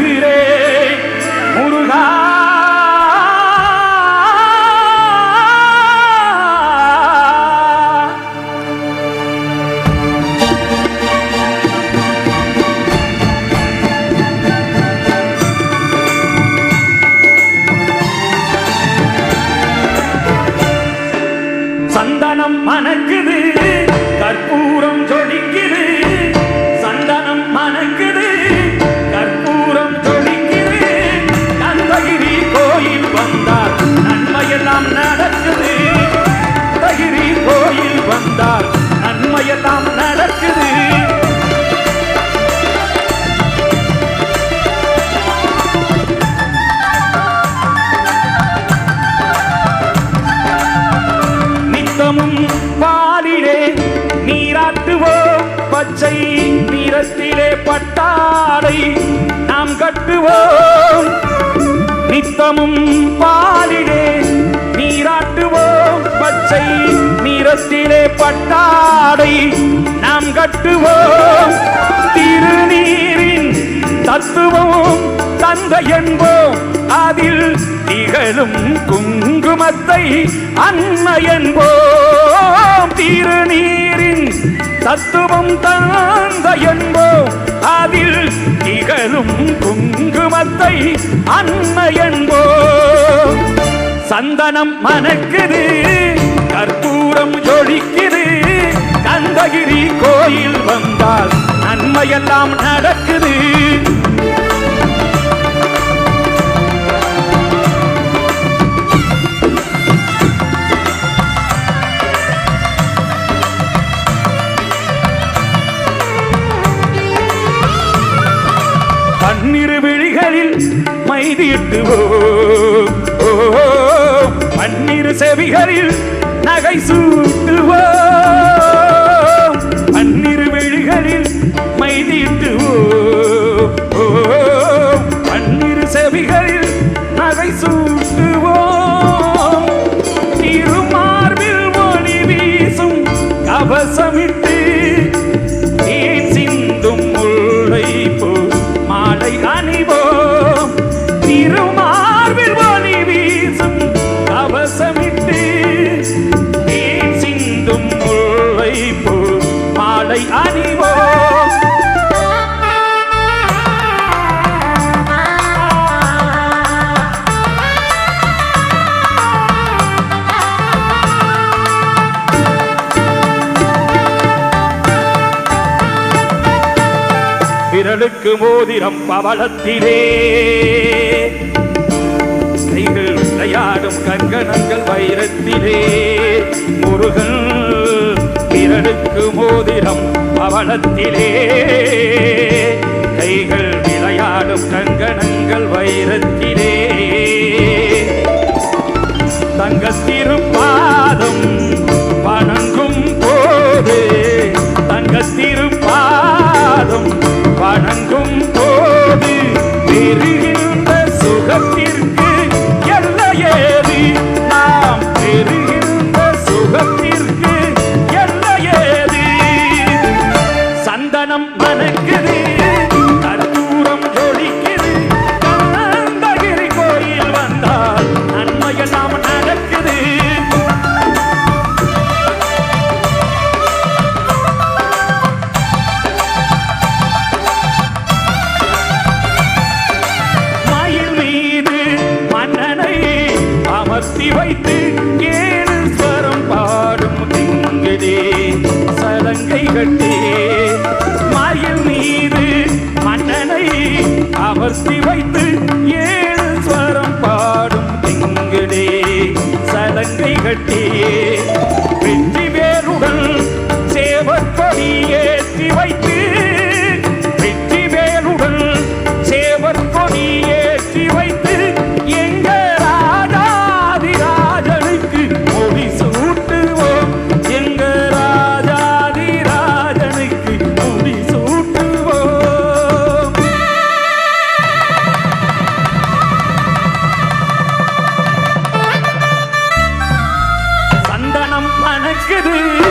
雨嘞。நீராட்டுவோம் நித்தமும் பாலிடே நீராட்டுவோம். பச்சை நீரத்திலே பட்டாடை நாம் கட்டுவோம். திருநீரின் தத்துவம் தந்தை என்போம். அதில் திகழும் குங்குமத்தை அன்னை என்போம். திருநீரின் தத்துவம் தந்த என்போம். குங்குமத்தை அன்னை என்போம் சந்தனம் மணக்குது கற்பூரம் ஜொழிக்குது கந்தகிரி கோயில் வந்தால் நன்மையெல்லாம் நடக்குது. பன்னிரு விழிகளில் மைதிட்டுவோம் பன்னிரு செவிகளில் நகை சூட்டுவோம் பன்னிரு விழிகளில் மைதிட்டுவோம் பன்னிரு செவிகளில் நகை சூட்டுவோம் திருமார்பில் ஒளி வீசும் கவசமிட்டு விரலுக்கு மோதிரம் பவளத்திலே. கைகள் விளையாடும் கங்கணங்கள் வைரத்திலே. முருகன் விரலுக்கு மோதிரம் பவளத்திலே. கைகள் விளையாடும் கங்கணங்கள் வைரத்திலே. தங்கத்திருப்ப கட்டி மயில் மீது மன்னனை அமர்த்தி வைத்து ஏழு ஸ்வரம் பாடும் திங்களே சலங்கை கட்டியே. மணக்குது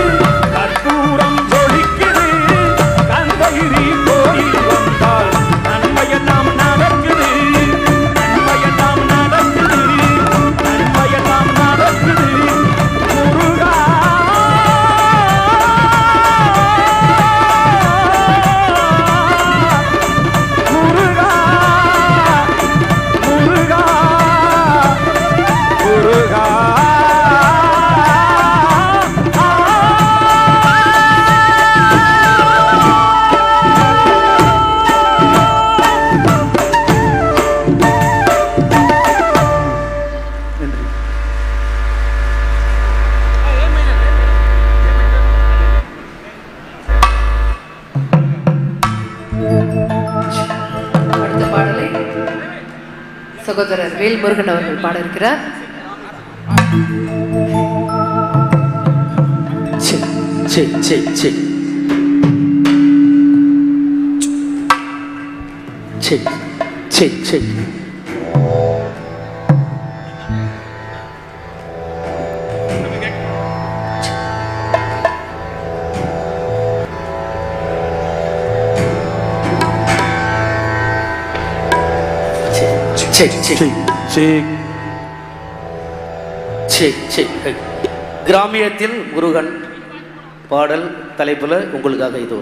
சகோதரர் வேல்முருகன் அவர்கள் பாட இருக்கிறார் C C C check check check check check கிராமியத்தில் Murugan பாடல் தலைப்புல உங்களுக்காக இது.